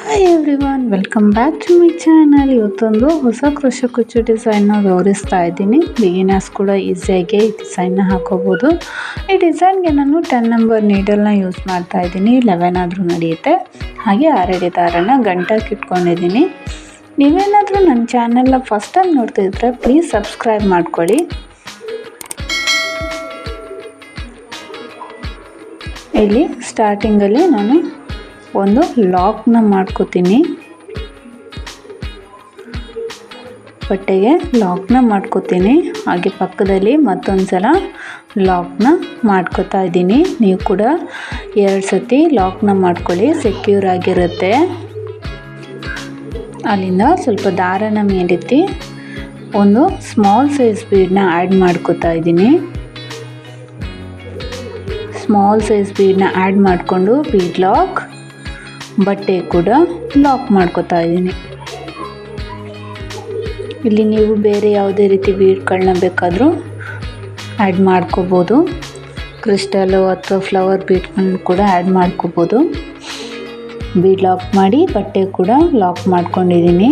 Hi everyone welcome back to my channel ಇವತ್ತೊಂದು ಹೊಸ ಕೃಷಿ ಕುಚ್ಚು ಡಿಸೈನ್ನ ವಿವರಿಸ್ತಾ ಇದ್ದೀನಿ. ಬಿಗಿನರ್ಸ್ ಕೂಡ ಈಸಿಯಾಗಿ ಈ ಡಿಸೈನ್ನ ಹಾಕೋಬೋದು. ಈ ಡಿಸೈನ್ಗೆ ನಾನು ಟೆನ್ ನಂಬರ್ ನೀಡಲ್ನ ಯೂಸ್ ಮಾಡ್ತಾ ಇದ್ದೀನಿ. ಲೆವೆನ್ ಆದರೂ ನಡೆಯುತ್ತೆ. ಹಾಗೆ ಆರಡಿ ದಾರನ ಗಂಟಕ್ಕೆ ಇಟ್ಕೊಂಡಿದ್ದೀನಿ. ನೀವೇನಾದರೂ ನನ್ನ ಚಾನಲ್ನ ಫಸ್ಟ್ ಟೈಮ್ ನೋಡ್ತಿದ್ರೆ ಪ್ಲೀಸ್ ಸಬ್ಸ್ಕ್ರೈಬ್ ಮಾಡ್ಕೊಳ್ಳಿ. ಇಲ್ಲಿ ಸ್ಟಾರ್ಟಿಂಗಲ್ಲಿ ನಾನು ಒಂದು ಲಾಕ್ನ ಮಾಡ್ಕೋತೀನಿ. ಬಟ್ಟೆಗೆ ಲಾಕ್ನ ಮಾಡ್ಕೋತೀನಿ. ಹಾಗೆ ಪಕ್ಕದಲ್ಲಿ ಮತ್ತೊಂದು ಸಲ ಲಾಕ್ನ ಮಾಡ್ಕೋತಾ ಇದ್ದೀನಿ. ನೀವು ಕೂಡ ಎರಡು ಸತಿ ಲಾಕ್ನ ಮಾಡ್ಕೊಳ್ಳಿ ಸೆಕ್ಯೂರ್ ಆಗಿರುತ್ತೆ. ಅಲ್ಲಿಂದ ಸ್ವಲ್ಪ ದಾರನ ಮೇಲೆತ್ತಿ ಒಂದು ಸ್ಮಾಲ್ ಸೈಜ್ ಬೀಡನ್ನ ಆ್ಯಡ್ ಮಾಡ್ಕೋತಾ ಇದ್ದೀನಿ. ಸ್ಮಾಲ್ ಸೈಜ್ ಬೀಡನ್ನ ಆ್ಯಡ್ ಮಾಡಿಕೊಂಡು ಬೀಡ್ ಲಾಕ್ ಬಟ್ಟೆ ಕೂಡ ಲಾಕ್ ಮಾಡ್ಕೋತಾ ಇದ್ದೀನಿ. ಇಲ್ಲಿ ನೀವು ಬೇರೆ ಯಾವುದೇ ರೀತಿ ಬೀಡ್ಗಳನ್ನ ಬೇಕಾದರೂ ಆ್ಯಡ್ ಮಾಡ್ಕೋಬೋದು. ಕ್ರಿಸ್ಟಲು ಅಥವಾ ಫ್ಲವರ್ ಬೀಡ್ಗಳನ್ನ ಕೂಡ ಆ್ಯಡ್ ಮಾಡ್ಕೋಬೋದು. ಬೀಡ್ ಲಾಕ್ ಮಾಡಿ ಬಟ್ಟೆ ಕೂಡ ಲಾಕ್ ಮಾಡ್ಕೊಂಡಿದ್ದೀನಿ.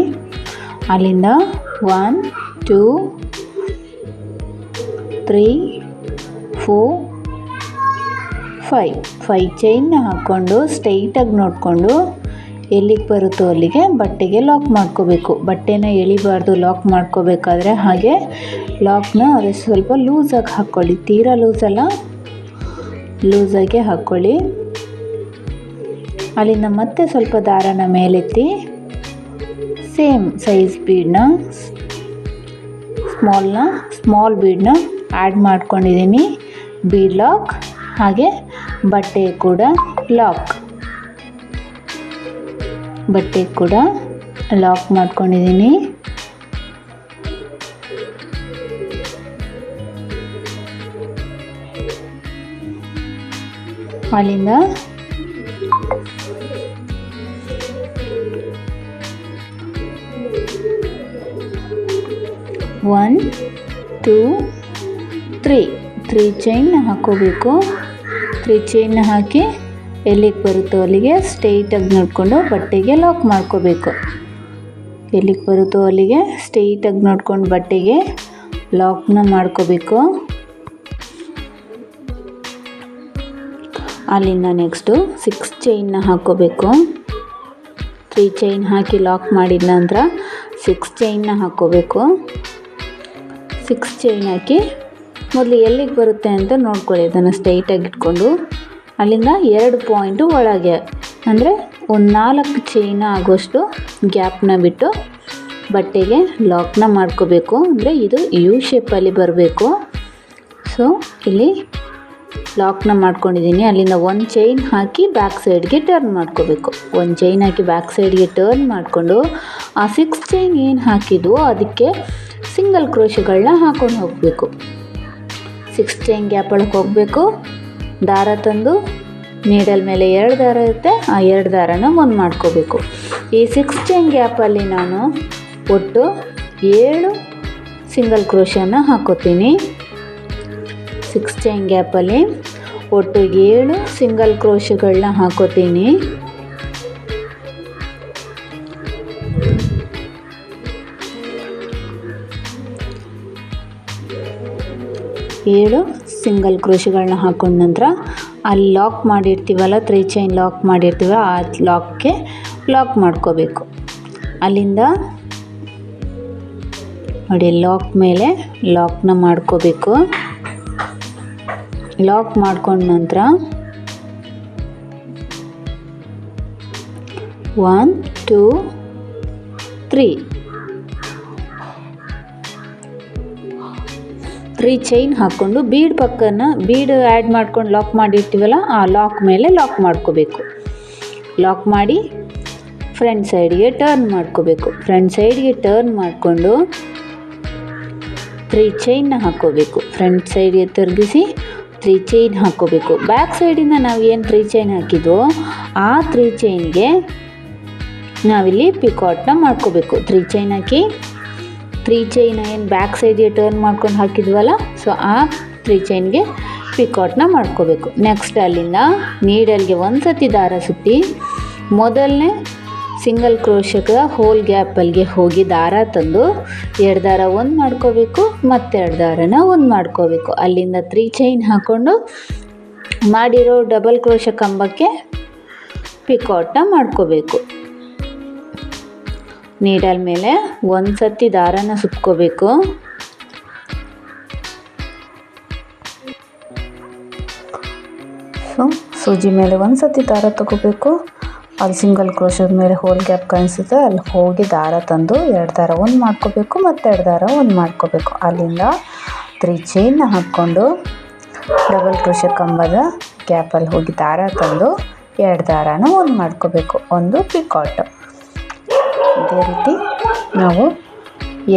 ಅಲ್ಲಿಂದ one two three four five five ಚೈನ್ನ ಹಾಕ್ಕೊಂಡು ಸ್ಟ್ರೈಟಾಗಿ ನೋಡಿಕೊಂಡು ಎಲ್ಲಿಗೆ ಬರುತ್ತೋ ಅಲ್ಲಿಗೆ ಬಟ್ಟೆಗೆ ಲಾಕ್ ಮಾಡ್ಕೋಬೇಕು. ಬಟ್ಟೆನ ಎಳಿಬಾರ್ದು ಲಾಕ್ ಮಾಡ್ಕೋಬೇಕಾದ್ರೆ ಹಾಗೆ ಲಾಕ್ನ ಅದೇ ಸ್ವಲ್ಪ ಲೂಸಾಗಿ ಹಾಕ್ಕೊಳ್ಳಿ ತೀರಾ ಲೂಸಲ್ಲ ಲೂಸಾಗೆ ಹಾಕ್ಕೊಳ್ಳಿ ಅಲ್ಲಿಂದ ಮತ್ತೆ ಸ್ವಲ್ಪ ದಾರನ ಮೇಲೆತ್ತಿ ಸೇಮ್ ಸೈಜ್ ಬೀಡನ್ನ ಸ್ಮಾಲ್ನ ಸ್ಮಾಲ್ ಬೀಡನ್ನ ಆ್ಯಡ್ ಮಾಡ್ಕೊಂಡಿದ್ದೀನಿ. ಬೀಡ್ ಲಾಕ್ ಹಾಗೆ ಬಟ್ಟೆ ಕೂಡ ಲಾಕ್ ಬಟ್ಟೆ ಕೂಡ ಲಾಕ್ ಮಾಡ್ಕೊಂಡಿದ್ದೀನಿ ಅಲ್ಲಿಂದ one two three three chain ಹಾಕೋಬೇಕು ಚೈನ್ ಹಾಕಿ ಎಲ್ಲಿಗೆ ಬರುತ್ತೋ ಅಲ್ಲಿಗೆ ಸ್ಟ್ರೈಟಾಗಿ ನೋಡಿಕೊಂಡು ಬಟ್ಟೆಗೆ ಲಾಕ್ ಮಾಡ್ಕೋಬೇಕು. ಎಲ್ಲಿಗೆ ಬರುತ್ತೋ ಅಲ್ಲಿಗೆ ಸ್ಟ್ರೈಟಾಗಿ ನೋಡ್ಕೊಂಡು ಬಟ್ಟೆಗೆ ಲಾಕ್ನ ಮಾಡ್ಕೋಬೇಕು. ಅಲ್ಲಿಂದ ನೆಕ್ಸ್ಟು ಸಿಕ್ಸ್ ಚೈನ್ನ ಹಾಕ್ಕೋಬೇಕು ತ್ರೀ ಚೈನ್ ಹಾಕಿ ಲಾಕ್ ಮಾಡಿದ ನಂತರ ಸಿಕ್ಸ್ ಚೈನ್ನ ಹಾಕ್ಕೋಬೇಕು ಸಿಕ್ಸ್ ಚೈನ್ ಹಾಕಿ ಮೊದಲು ಎಲ್ಲಿಗೆ ಬರುತ್ತೆ ಅಂತ ನೋಡ್ಕೊಳ್ಳಿ. ಅದನ್ನು ಸ್ಟ್ರೈಟಾಗಿ ಇಟ್ಕೊಂಡು ಅಲ್ಲಿಂದ ಎರಡು ಪಾಯಿಂಟು ಒಳಗೆ. ಅಂದರೆ ಒಂದು ನಾಲ್ಕು ಚೈನ್ ಆಗೋಷ್ಟು ಗ್ಯಾಪ್ನ ಬಿಟ್ಟು ಬಟ್ಟೆಗೆ ಲಾಕ್ನ ಮಾಡ್ಕೋಬೇಕು. ಅಂದರೆ ಇದು ಯು ಶೇಪಲ್ಲಿ ಬರಬೇಕು. ಸೊ ಇಲ್ಲಿ ಲಾಕ್ನ ಮಾಡ್ಕೊಂಡಿದ್ದೀನಿ. ಅಲ್ಲಿಂದ ಒಂದು ಚೈನ್ ಹಾಕಿ ಬ್ಯಾಕ್ ಸೈಡ್ಗೆ ಟರ್ನ್ ಮಾಡ್ಕೋಬೇಕು. ಒಂದು ಚೈನ್ ಹಾಕಿ ಬ್ಯಾಕ್ ಸೈಡ್ಗೆ ಟರ್ನ್ ಮಾಡಿಕೊಂಡು ಆ ಸಿಕ್ಸ್ ಚೈನ್ ಏನು ಹಾಕಿದ್ವೋ, ಅದಕ್ಕೆ ಸಿಂಗಲ್ ಕ್ರೋಶಗಳನ್ನ ಹಾಕೊಂಡು ಹೋಗಬೇಕು. ಸಿಕ್ಸ್ ಚೈನ್ ಗ್ಯಾಪ್ ಒಳಗೆ ಹೋಗಬೇಕು. ದಾರ ತಂದು ನೀಡಲ್ ಮೇಲೆ ಎರಡು ದಾರ ಇರುತ್ತೆ, ಆ ಎರಡು ದಾರನ ಒಂದು ಮಾಡ್ಕೋಬೇಕು. ಈ ಸಿಕ್ಸ್ ಚೈನ್ ಗ್ಯಾಪಲ್ಲಿ ನಾನು ಒಟ್ಟು ಏಳು ಸಿಂಗಲ್ ಕ್ರೋಶನ ಹಾಕೋತೀನಿ. ಸಿಕ್ಸ್ ಚೈನ್ ಗ್ಯಾಪಲ್ಲಿ ಒಟ್ಟು ಏಳು ಸಿಂಗಲ್ ಕ್ರೋಶಗಳನ್ನ ಹಾಕೋತೀನಿ. ಏಳು ಸಿಂಗಲ್ ಕ್ರೋಶಿಗಳನ್ನ ಹಾಕೊಂಡ ನಂತರ ಅಲ್ಲಿ ಲಾಕ್ ಮಾಡಿರ್ತೀವಲ್ಲ, ತ್ರೀ ಚೈನ್ ಲಾಕ್ ಮಾಡಿರ್ತೀವಲ್ಲ, ಆ ಲಾಕ್ಗೆ ಲಾಕ್ ಮಾಡ್ಕೋಬೇಕು. ಅಲ್ಲಿಂದ ನೋಡಿ, ಲಾಕ್ ಮೇಲೆ ಲಾಕ್ನ ಮಾಡ್ಕೋಬೇಕು. ಲಾಕ್ ಮಾಡ್ಕೊಂಡ ನಂತರ one, two, three. Three chain ಹಾಕ್ಕೊಂಡು ಬೀಡ್ ಪಕ್ಕನ ಬೀಡ್ ಆ್ಯಡ್ ಮಾಡ್ಕೊಂಡು ಲಾಕ್ ಮಾಡಿರ್ತೀವಲ್ಲ, ಆ ಲಾಕ್ ಮೇಲೆ ಲಾಕ್ ಮಾಡ್ಕೋಬೇಕು. ಲಾಕ್ ಮಾಡಿ ಫ್ರಂಟ್ ಸೈಡ್ಗೆ ಟರ್ನ್ ಮಾಡ್ಕೋಬೇಕು. ಫ್ರಂಟ್ ಸೈಡ್ಗೆ ಟರ್ನ್ ಮಾಡಿಕೊಂಡು ತ್ರೀ ಚೈನ್ನ ಹಾಕ್ಕೋಬೇಕು ಫ್ರಂಟ್ ಸೈಡ್ಗೆ ತಿರುಗಿಸಿ ತ್ರೀ ಚೈನ್ ಹಾಕ್ಕೋಬೇಕು ಬ್ಯಾಕ್ ಸೈಡಿಂದ ನಾವು ಏನು ತ್ರೀ ಚೈನ್ ಹಾಕಿದ್ವೋ, ಆ ತ್ರೀ ಚೈನ್ಗೆ ನಾವಿಲ್ಲಿ ಪಿಕಾಟ್ನ ಮಾಡ್ಕೋಬೇಕು. ತ್ರೀ ಚೈನ್ ಹಾಕಿ ತ್ರೀ ಚೈನ್ ಏನು ಬ್ಯಾಕ್ ಸೈಡ್ಗೆ ಟರ್ನ್ ಮಾಡ್ಕೊಂಡು ಹಾಕಿದ್ವಲ್ಲ ಸೊ ಆ ತ್ರೀ ಚೈನ್ಗೆ ಪಿಕೌಟ್ನ ಮಾಡ್ಕೋಬೇಕು. ನೆಕ್ಸ್ಟ್ ಅಲ್ಲಿಂದ ನೀಡಲ್ಗೆ ಒಂದು ಸತಿ ದಾರ ಸುತ್ತಿ, ಮೊದಲನೇ ಸಿಂಗಲ್ ಕ್ರೋಶಕ ಹೋಲ್ ಗ್ಯಾಪಲ್ಲಿಗೆ ಹೋಗಿ ದಾರ ತಂದು ಎರಡು ದಾರ ಒಂದು ಮಾಡ್ಕೋಬೇಕು, ಮತ್ತೆರಡು ದಾರನ ಒಂದು ಮಾಡ್ಕೋಬೇಕು. ಅಲ್ಲಿಂದ ತ್ರೀ ಚೈನ್ ಹಾಕ್ಕೊಂಡು ಮಾಡಿರೋ ಡಬಲ್ ಕ್ರೋಶ ಕಂಬಕ್ಕೆ ಪಿಕೌಟ್ನ ಮಾಡ್ಕೋಬೇಕು. ನೀಡಲ್ ಮೇಲೆ ಒಂದು ಸತಿ ದಾರನ ಸುತ್ಕೋಬೇಕು. ಸೊ, ಸೂಜಿ ಮೇಲೆ ಒಂದು ಸತಿ ದಾರ ತಗೋಬೇಕು. ಅಲ್ಲಿ ಸಿಂಗಲ್ ಕ್ರೋಶದ ಮೇಲೆ ಹೋಲ್ ಗ್ಯಾಪ್ ಕಾಣಿಸುತ್ತೆ. ಅಲ್ಲಿ ಹೋಗಿ ದಾರ ತಂದು ಎರಡು ದಾರ ಒಂದು ಮಾಡ್ಕೋಬೇಕು ಮತ್ತು ಎರಡು ದಾರ ಒಂದು ಮಾಡ್ಕೋಬೇಕು. ಅಲ್ಲಿಂದ ತ್ರೀ ಚೈನ್ ಹಾಕ್ಕೊಂಡು ಡಬಲ್ ಕ್ರೋಶ ಕಂಬದ ಗ್ಯಾಪಲ್ಲಿ ಹೋಗಿ ದಾರ ತಂದು ಎರಡು ದಾರನ ಒಂದು ಮಾಡ್ಕೋಬೇಕು. ಒಂದು ಪಿಕಾಟ್ ಇದೇ ರೀತಿ ನಾವು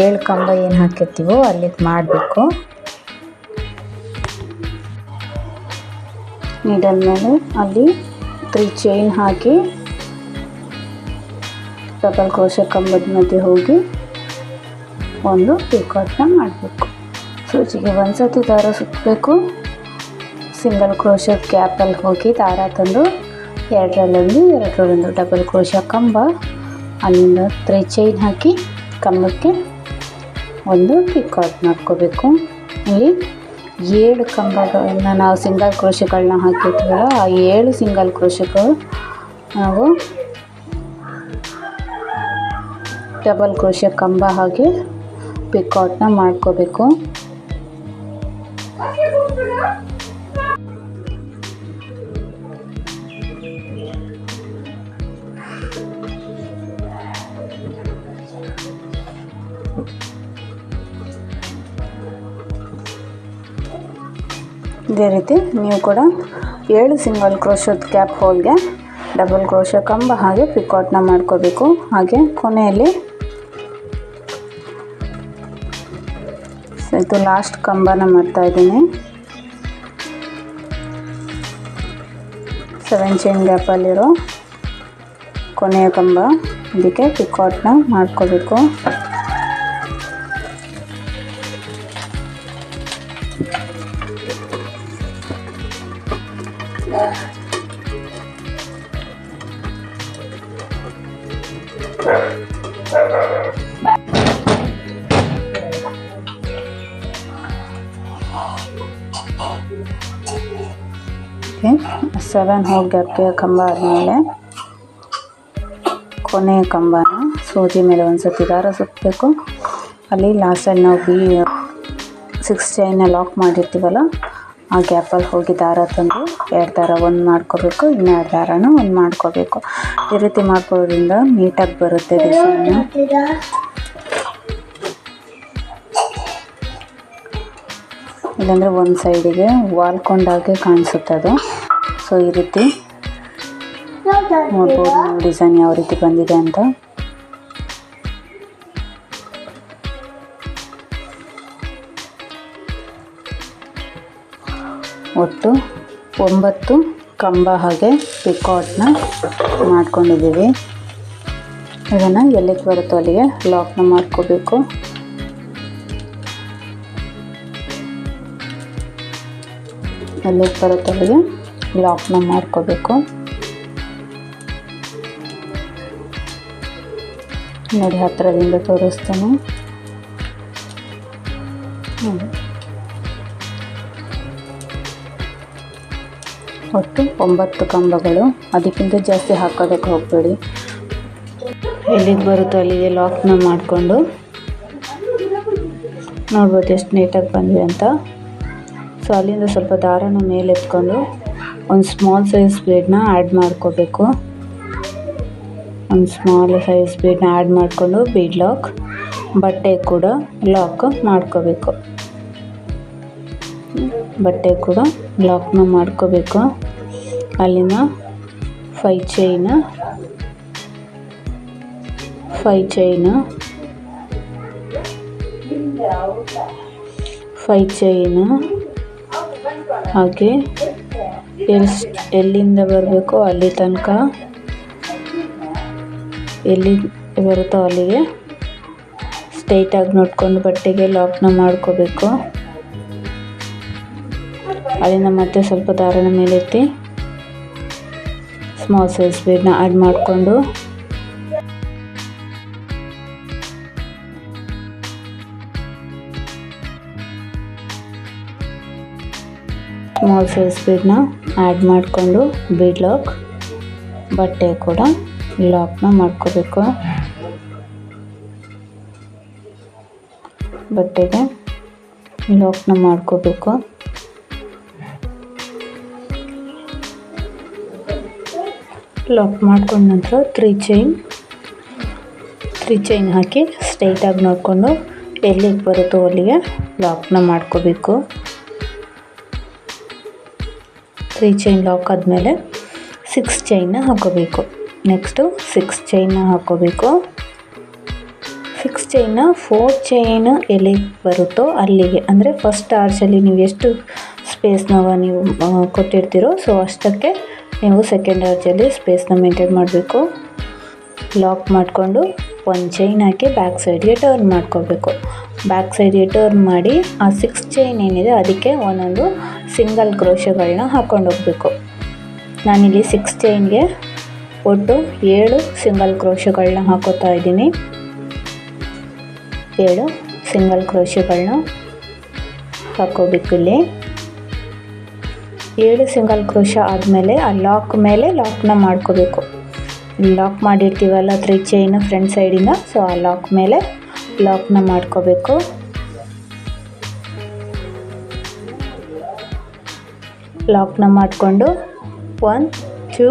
ಏಳು ಕಂಬ ಏನು ಹಾಕಿರ್ತೀವೋ ಅಲ್ಲಿಗೆ ಮಾಡಬೇಕು. ಮೇಲೆ ಅಲ್ಲಿ ತ್ರೀ ಚೈನ್ ಹಾಕಿ ಡಬಲ್ ಕ್ರೋಶ ಕಂಬದ ಮಧ್ಯೆ ಹೋಗಿ ಒಂದು ಪಿಕಾಟ್ನ ಮಾಡಬೇಕು. ಸೂಜಿಗೆ ಒಂದು ಸತಿ ದಾರ ಸುತ್ತಬೇಕು ಸಿಂಗಲ್ ಕ್ರೋಶ ಕ್ಯಾಪಲ್ಲಿ ಹೋಗಿ ದಾರ ತಂದು ಎರಡರಲ್ಲೊಂದು ಎರಡರಲ್ಲೊಂದು ಡಬಲ್ ಕ್ರೋಶ ಕಂಬ ಅಲ್ಲಿಂದ ತ್ರೀ ಚೈನ್ ಹಾಕಿ ಕಂಬಕ್ಕೆ ಒಂದು ಪಿಕಾಟ್ ಮಾಡ್ಕೋಬೇಕು. ಇಲ್ಲಿ ಏಳು ಕಂಬಗಳನ್ನು ನಾವು ಸಿಂಗಲ್ ಕ್ರೋಶಗಳನ್ನ ಹಾಕಿರ್ತೀವಲ್ಲ, ಆ ಏಳು ಸಿಂಗಲ್ ಕ್ರೋಶಗಳು ನಾವು ಡಬಲ್ ಕ್ರೋಶ ಕಂಬ ಹಾಗೆ ಪಿಕಾಟ್ನ ಮಾಡ್ಕೋಬೇಕು. ಇದೇ ರೀತಿ ನೀವು ಕೂಡ ಏಳು ಸಿಂಗಲ್ ಕ್ರೋಶದ ಕ್ಯಾಪ್ ಹೋಲ್ಗೆ ಡಬಲ್ ಕ್ರೋಶ ಕಂಬ ಹಾಗೆ ಪಿಕಾಟ್ನ ಮಾಡ್ಕೋಬೇಕು. ಹಾಗೆ ಕೊನೆಯಲ್ಲಿ ಇದು ಲಾಸ್ಟ್ ಕಂಬನ ಮಾಡ್ತಾ ಇದ್ದೀನಿ. ಸೆವೆನ್ ಚೈನ್ ಗ್ಯಾಪಲ್ಲಿರೋ ಕೊನೆಯ ಕಂಬ. ಇದಕ್ಕೆ ಪಿಕಾಟ್ನ ಮಾಡ್ಕೋಬೇಕು. ಸೆವೆನ್ ಹೋಗಿ ಗ್ಯಾಪ್ಗೆ ಕಂಬ ಆದಮೇಲೆ ಕೊನೆಯ ಕಂಬನ ಸೂಜಿ ಮೇಲೆ ಒಂದು ಸತಿ ದಾರ ಸುತ್ತಬೇಕು ಅಲ್ಲಿ ಲಾಸ್ಟಲ್ಲಿ ನಾವು ಬಿ ಸಿಕ್ಸ್ ಚೈನ ಲಾಕ್ ಮಾಡಿರ್ತೀವಲ್ಲ, ಆ ಗ್ಯಾಪಲ್ಲಿ ಹೋಗಿ ದಾರ ತಂದು ಎರಡು ದಾರ ಒಂದು ಮಾಡ್ಕೋಬೇಕು, ಇನ್ನೆರಡು ದಾರನೂ ಒಂದು ಮಾಡ್ಕೋಬೇಕು. ಈ ರೀತಿ ಮಾಡ್ಕೊಳ್ಳೋದ್ರಿಂದ ನೀಟಾಗಿ ಬರುತ್ತೆ ಡಿಸೈನು ಇಲ್ಲಾಂದರೆ ಒಂದು ಸೈಡಿಗೆ ವಾಲ್ಕೊಂಡಾಗೆ ಕಾಣಿಸುತ್ತೆ ಅದು. ಸೊ ಈ ರೀತಿ ನೋಡ್ಬೋದು ಡಿಸೈನ್ ಯಾವ ರೀತಿ ಬಂದಿದೆ ಅಂತ. ಒಟ್ಟು ಒಂಬತ್ತು ಕಂಬ ಹಾಗೆ ಪಿಕಾಟ್ನ ಮಾಡ್ಕೊಂಡಿದ್ದೀವಿ. ಇದನ್ನು ಎಲ್ಲಿಗೆ ಬರುತ್ತೋ ಅಲ್ಲಿಗೆ ಲಾಕ್ನ ಮಾಡ್ಕೋಬೇಕು. ಎಲ್ಲಿಗೆ ಬರುತ್ತೋ ಅಲ್ಲಿಗೆ ಲಾಕ್ನ ಮಾಡ್ಕೋಬೇಕು. ನೋಡಿ ಹತ್ತಿರದಿಂದ ತೋರಿಸ್ತೇನೆ. ಒಟ್ಟು ಒಂಬತ್ತು ಕಂಬಗಳು. ಅದಕ್ಕಿಂತ ಜಾಸ್ತಿ ಹಾಕೋದಕ್ಕೆ ಹೋಗಬೇಡಿ. ಎಲ್ಲಿಗೆ ಬರುತ್ತೋ ಅಲ್ಲಿಗೆ ಲಾಕ್ನ ಮಾಡಿಕೊಂಡು. ನೋಡ್ಬೋದು ಎಷ್ಟು ನೀಟಾಗಿ ಬಂದ್ವಿ ಅಂತ. ಸೊ ಅಲ್ಲಿಂದ ಸ್ವಲ್ಪ ದಾರನ ಮೇಲೆ ಎತ್ಕೊಂಡು ಒಂದು ಸ್ಮಾಲ್ ಸೈಜ್ ಬ್ಲೇಡ್ನ ಆ್ಯಡ್ ಮಾಡ್ಕೋಬೇಕು. ಒಂದು ಸ್ಮಾಲ್ ಸೈಜ್ ಬ್ಲೇಡ್ನ ಆ್ಯಡ್ ಮಾಡಿಕೊಂಡು ಬೀಡ್ ಲಾಕ್ ಬಟ್ಟೆ ಕೂಡ ಲಾಕ್ ಮಾಡ್ಕೋಬೇಕು. ಬಟ್ಟೆ ಕೂಡ ಲಾಕ್ನ ಮಾಡ್ಕೋಬೇಕು. ಅಲ್ಲಿನ ಫೈ ಚೈನ ಫೈ ಚೈನ ಫೈ ಚೈನ ಹಾಗೆ ಎಲ್ಲಿ ಎಲ್ಲಿಂದ ಬರಬೇಕೋ ಅಲ್ಲಿ ತನಕ. ಎಲ್ಲಿ ಬರುತ್ತೋ ಅಲ್ಲಿಗೆ. ಸ್ಟ್ರೈಟಾಗಿ ನೋಡ್ಕೊಂಡು ಬಟ್ಟೆಗೆ ಲಾಕ್ನ ಮಾಡ್ಕೋಬೇಕು. ಅಲ್ಲಿಂದ ಮತ್ತೆ ಸ್ವಲ್ಪ ದಾರನ ಮೇಲೆತ್ತಿ. ಸ್ಮಾಲ್ ಸೈಜ್ ಬೀಡನ್ನ ಆ್ಯಡ್ ಮಾಡಿಕೊಂಡು. ಸ್ಮಾಲ್ ಸೈಜ್ ಬೀಡನ್ನ ಆ್ಯಡ್ ಮಾಡಿಕೊಂಡು ಬೀಡ್ ಲಾಕ್ ಬಟ್ಟೆ ಕೂಡ ಲಾಕ್ನ ಮಾಡ್ಕೋಬೇಕು. ಬಟ್ಟೆಗೆ ಲಾಕ್ನ ಮಾಡ್ಕೋಬೇಕು. ಲಾಕ್ ಮಾಡ್ಕೊಂಡ ನಂತರ ತ್ರೀ ಚೈನ್ ತ್ರೀ ಚೈನ್ ಹಾಕಿ ಸ್ಟ್ರೈಟಾಗಿ ನೋಡಿಕೊಂಡು ಎಲ್ಲಿಗೆ ಬರುತ್ತೋ ಅಲ್ಲಿಗೆ ಲಾಕ್ನ ಮಾಡ್ಕೋಬೇಕು. ತ್ರೀ ಚೈನ್ ಲಾಕ್ ಆದಮೇಲೆ ಸಿಕ್ಸ್ ಚೈನ್ನ ಹಾಕೋಬೇಕು. ನೆಕ್ಸ್ಟು ಸಿಕ್ಸ್ ಚೈನ್ನ ಹಾಕೋಬೇಕು. ಸಿಕ್ಸ್ ಚೈನ್ನ ಫೋರ್ ಚೈನ್ ಎಲ್ಲಿಗೆ ಬರುತ್ತೋ ಅಲ್ಲಿಗೆ. ಅಂದರೆ ಫಸ್ಟ್ ಆರ್ಚಲ್ಲಿ ನೀವು ಎಷ್ಟು ಸ್ಪೇಸ್ನ ನೀವು ಕೊಟ್ಟಿರ್ತೀರೋ ಸೊ ಅಷ್ಟಕ್ಕೆ ನೀವು ಸೆಕೆಂಡ್ ಆರ್ಚಲ್ಲಿ ಸ್ಪೇಸ್ನ ಮೇಂಟೈನ್ ಮಾಡಬೇಕು. ಲಾಕ್ ಮಾಡಿಕೊಂಡು ಒಂದು ಚೈನ್ ಹಾಕಿ ಬ್ಯಾಕ್ ಸೈಡ್ಗೆ ಟರ್ನ್ ಮಾಡ್ಕೋಬೇಕು. ಬ್ಯಾಕ್ ಸೈಡ್ಗೆ ಟರ್ನ್ ಮಾಡಿ, ಆ ಸಿಕ್ಸ್ ಚೈನ್ ಏನಿದೆ, ಅದಕ್ಕೆ ಒಂದೊಂದು ಸಿಂಗಲ್ ಕ್ರೋಶಗಳನ್ನ ಹಾಕ್ಕೊಂಡು ಹೋಗಬೇಕು. ನಾನಿಲ್ಲಿ ಸಿಕ್ಸ್ ಚೈನ್ಗೆ ಒಟ್ಟು ಏಳು ಸಿಂಗಲ್ ಕ್ರೋಶಗಳನ್ನ ಹಾಕೋತಾ ಇದ್ದೀನಿ. ಏಳು ಸಿಂಗಲ್ ಕ್ರೋಶಗಳನ್ನ ಹಾಕೋಬೇಕು ಇಲ್ಲಿ. ಏಳು ಸಿಂಗಲ್ ಕ್ರೋಶ ಆದಮೇಲೆ ಆ ಲಾಕ್ ಮೇಲೆ ಲಾಕ್ನ ಮಾಡ್ಕೋಬೇಕು. ಲಾಕ್ ಮಾಡಿರ್ತೀವಲ್ಲ ತ್ರೀ ಚೈನ್ ಫ್ರಂಟ್ ಸೈಡಿಂದ ಸೊ ಆ ಲಾಕ್ ಮೇಲೆ ಲಾಕ್ನ ಮಾಡ್ಕೋಬೇಕು. ಲಾಕ್ನ ಮಾಡಿಕೊಂಡು one, two,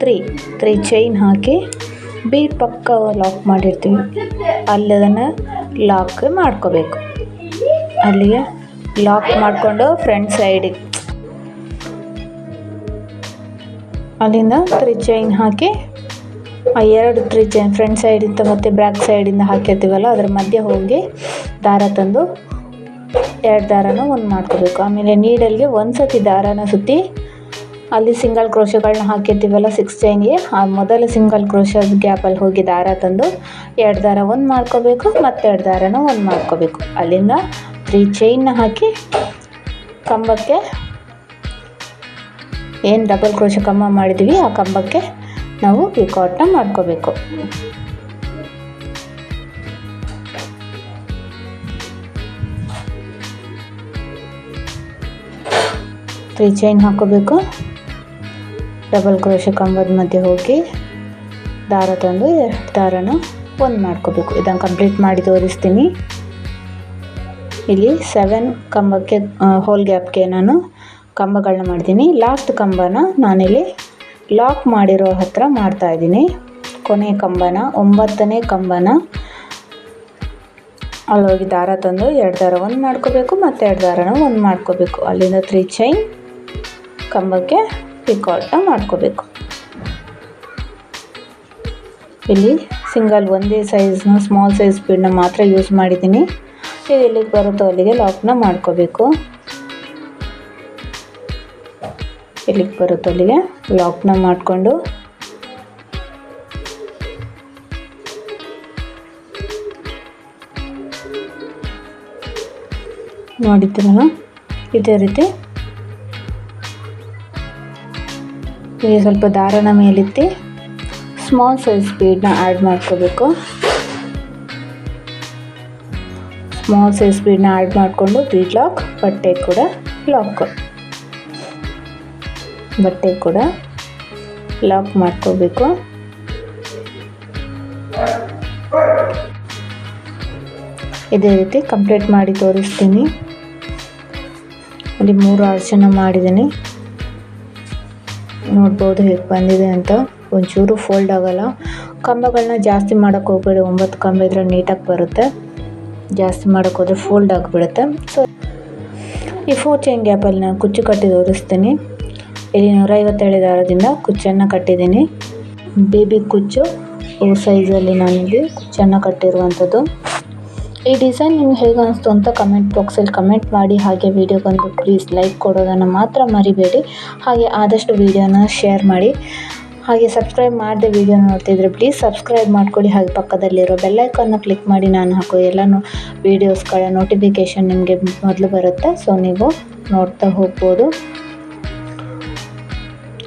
three. Three chain ಹಾಕಿ ಬಿ ಪಕ್ಕ ಲಾಕ್ ಮಾಡಿರ್ತೀವಿ. ಅಲ್ಲಿ ಅದನ್ನು ಲಾಕ್ ಮಾಡ್ಕೋಬೇಕು. ಅಲ್ಲಿಗೆ ಲಾಕ್ ಮಾಡಿಕೊಂಡು ಫ್ರಂಟ್ ಸೈಡಿಗೆ. ಅಲ್ಲಿಂದ ತ್ರೀ ಚೈನ್ ಹಾಕಿ ಎರಡು ಚೈನ್ ಫ್ರಂಟ್ ಸೈಡಿಂದ ಮತ್ತು ಬ್ಯಾಕ್ ಸೈಡಿಂದ ಹಾಕಿರ್ತೀವಲ್ಲ, ಅದ್ರ ಮಧ್ಯೆ ಹೋಗಿ ದಾರ ತಂದು ಎರಡು ದಾರನ ಒಂದು ಮಾಡ್ಕೋಬೇಕು. ಆಮೇಲೆ ನೀಡಲ್ಗೆ ಒಂದು ಸತಿ ದಾರನ ಸುತ್ತಿ ಅಲ್ಲಿ ಸಿಂಗಲ್ ಕ್ರೋಶಗಳನ್ನ ಹಾಕಿರ್ತೀವಲ್ಲ ಸಿಕ್ಸ್ ಚೈನ್ಗೆ ಆ ಮೊದಲ ಸಿಂಗಲ್ ಕ್ರೋಶದ ಗ್ಯಾಪಲ್ಲಿ ಹೋಗಿ ದಾರ ತಂದು ಎರಡು ದಾರ ಒಂದು ಮಾಡ್ಕೋಬೇಕು ಮತ್ತು ಎರಡು ದಾರನ ಒಂದು ಮಾಡ್ಕೋಬೇಕು. ಅಲ್ಲಿಂದ ತ್ರೀ ಚೈನ್ನ ಹಾಕಿ ಕಂಬಕ್ಕೆ ಏನು ಡಬಲ್ ಕ್ರೋಶ ಕಂಬ ಮಾಡಿದ್ವಿ, ಆ ಕಂಬಕ್ಕೆ ನಾವು ಪಿಕಾಟ್ನ ಮಾಡ್ಕೋಬೇಕು. ತ್ರೀ ಚೈನ್ ಹಾಕೋಬೇಕು. ಡಬಲ್ ಕ್ರೋಶ ಕಂಬದ ಮಧ್ಯೆ ಹೋಗಿ ದಾರ ತಂದು ಎರಡು ದಾರನ ಒಂದು ಮಾಡ್ಕೋಬೇಕು. ಇದನ್ನು ಕಂಪ್ಲೀಟ್ ಮಾಡಿ ತೋರಿಸ್ತೀನಿ. ಇಲ್ಲಿ ಸೆವೆನ್ ಕಂಬಕ್ಕೆ ಹೋಲ್ ಗ್ಯಾಪ್ಗೆ ನಾನು ಕಂಬಗಳನ್ನ ಮಾಡ್ತೀನಿ. ಲಾಸ್ಟ್ ಕಂಬನ ನಾನಿಲ್ಲಿ ಲಾಕ್ ಮಾಡಿರೋ ಹತ್ರ ಮಾಡ್ತಾ ಇದ್ದೀನಿ. ಕೊನೆ ಕಂಬನ, ಒಂಬತ್ತನೇ ಕಂಬನ. ಅಲ್ಲೋಗಿ ದಾರ ತಂದು ಎರಡು ದಾರ ಒಂದು ಮಾಡ್ಕೋಬೇಕು, ಮತ್ತು ಎರಡು ದಾರನ ಒಂದು ಮಾಡ್ಕೋಬೇಕು. ಅಲ್ಲಿಂದ ತ್ರೀ ಚೈನ್ ಕಂಬಕ್ಕೆ ಪಿಕಾಲ್ನ ಮಾಡ್ಕೋಬೇಕು. ಇಲ್ಲಿ ಸಿಂಗಲ್ ಒಂದೇ ಸೈಜ್ನ ಸ್ಮಾಲ್ ಸೈಜ್ ಸ್ಪೀಡ್ನ ಮಾತ್ರ ಯೂಸ್ ಮಾಡಿದ್ದೀನಿ. ಇದು ಎಲ್ಲಿಗೆ ಬರುತ್ತೋ ಅಲ್ಲಿಗೆ ಲಾಕ್ನ ಮಾಡ್ಕೋಬೇಕು. ಎಲ್ಲಿಗೆ ಬರುತ್ತೆ ಅಲ್ಲಿಗೆ. ಲಾಕ್ನ ಮಾಡಿಕೊಂಡು. ನೋಡಿದ್ದೀರಲ್ಲ ಇದೇ ರೀತಿ. ಇಲ್ಲಿ ಸ್ವಲ್ಪ ದಾರನ ಮೇಲೆತ್ತಿ ಸ್ಮಾಲ್ ಸೈಜ್ ಬೀಡನ್ನ ಆ್ಯಡ್ ಮಾಡ್ಕೋಬೇಕು. ಸ್ಮಾಲ್ ಸೈಜ್ ಬೀಡನ್ನ ಆ್ಯಡ್ ಮಾಡಿಕೊಂಡು ಬೀಡ್ ಲಾಕ್ ಬಟ್ಟೆ ಕೂಡ ಲಾಕ್ ಬಟ್ಟೆ ಕೂಡ ಲಾಕ್ ಮಾಡ್ಕೋಬೇಕು. ಇದೇ ರೀತಿ ಕಂಪ್ಲೀಟ್ ಮಾಡಿ ತೋರಿಸ್ತೀನಿ. ಅಲ್ಲಿ ಮೂರು ಅರ್ಚನ ಮಾಡಿದ್ದೀನಿ. ನೋಡ್ಬೋದು ಹೇಗೆ ಬಂದಿದೆ ಅಂತ. ಒಂಚೂರು ಫೋಲ್ಡ್ ಆಗೋಲ್ಲ. ಕಂಬಗಳನ್ನ ಜಾಸ್ತಿ ಮಾಡೋಕ್ಕೆ ಹೋಗ್ಬೇಡಿ. ಒಂಬತ್ತು ಕಂಬ ಇದ್ರೆ ನೀಟಾಗಿ ಬರುತ್ತೆ. ಜಾಸ್ತಿ ಮಾಡೋಕ್ಕೆ ಹೋದರೆ ಫೋಲ್ಡ್ ಆಗಿಬಿಡುತ್ತೆ. ಸೊ ಈ ಫೋರ್ ಚೈನ್ ಗ್ಯಾಪಲ್ಲಿ ನಾನು ಕುಚ್ಚು ಕಟ್ಟಿ ತೋರಿಸ್ತೀನಿ. ಇಲ್ಲಿ ನೂರೈವತ್ತೇಳು ದಾರದಿಂದ ಕುಚ್ಚನ್ನು ಕಟ್ಟಿದ್ದೀನಿ. ಬೇಬಿ ಕುಚ್ಚು ಈ ಸೈಜಲ್ಲಿ ನಾನಿಲ್ಲಿ ಕುಚ್ಚನ್ನು ಕಟ್ಟಿರುವಂಥದ್ದು. ಈ ಡಿಸೈನ್ ನಿಮ್ಗೆ ಹೇಗೆ ಅನಿಸ್ತು ಅಂತ ಕಮೆಂಟ್ ಬಾಕ್ಸಲ್ಲಿ ಕಮೆಂಟ್ ಮಾಡಿ, ಹಾಗೆ ವಿಡಿಯೋಗೊಂದು ಪ್ಲೀಸ್ ಲೈಕ್ ಕೊಡೋದನ್ನು ಮಾತ್ರ ಮರಿಬೇಡಿ. ಹಾಗೆ ಆದಷ್ಟು ವಿಡಿಯೋನ ಶೇರ್ ಮಾಡಿ. ಹಾಗೆ ಸಬ್ಸ್ಕ್ರೈಬ್ ಮಾಡಿದೆ ವೀಡಿಯೋ ನೋಡ್ತಿದ್ರೆ ಪ್ಲೀಸ್ ಸಬ್ಸ್ಕ್ರೈಬ್ ಮಾಡ್ಕೊಳ್ಳಿ ಹಾಗೆ ಪಕ್ಕದಲ್ಲಿರೋ ಬೆಲ್ಲೈಕನ್ನ ಕ್ಲಿಕ್ ಮಾಡಿ, ನಾನು ಹಾಕೋ ಎಲ್ಲನೂ ವೀಡಿಯೋಸ್ಗಳ ನೋಟಿಫಿಕೇಷನ್ ನಿಮಗೆ ಮೊದಲು ಬರುತ್ತೆ. ಸೊ ನೀವು ನೋಡ್ತಾ ಹೋಗ್ಬೋದು.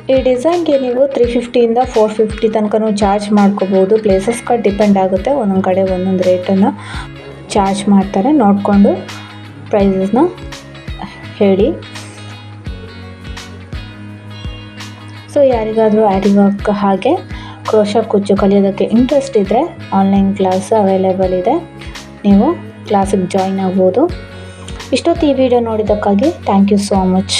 ಈ ಡಿಸೈನ್ಗೆ ನೀವು ತ್ರೀ ಫಿಫ್ಟಿಯಿಂದ ಫೋರ್ ಫಿಫ್ಟಿ ತನಕನೂ ಚಾರ್ಜ್ ಮಾಡ್ಕೋಬೋದು. ಪ್ಲೇಸಸ್ಗಳು ಡಿಪೆಂಡ್ ಆಗುತ್ತೆ. ಒಂದೊಂದು ಕಡೆ ಒಂದೊಂದು ರೇಟನ್ನು ಚಾರ್ಜ್ ಮಾಡ್ತಾರೆ. ನೋಡಿಕೊಂಡು ಪ್ರೈಸಸ್ನ ಹೇಳಿ. ಸೊ ಯಾರಿಗಾದರೂ ಆ್ಯಡಿ ವರ್ಕ್ ಹಾಗೆ ಕ್ರೋಶ ಕುಚ್ಚು ಕಲಿಯೋದಕ್ಕೆ ಇಂಟ್ರೆಸ್ಟ್ ಇದ್ದರೆ ಆನ್ಲೈನ್ ಕ್ಲಾಸ್ ಅವೈಲೇಬಲ್ ಇದೆ. ನೀವು ಕ್ಲಾಸಿಗೆ ಜಾಯ್ನ್ ಆಗ್ಬೋದು. ಇಷ್ಟೊತ್ತು ಈ ವಿಡಿಯೋ ನೋಡಿದ್ದಕ್ಕಾಗಿ ಥ್ಯಾಂಕ್ ಯು ಸೋ ಮಚ್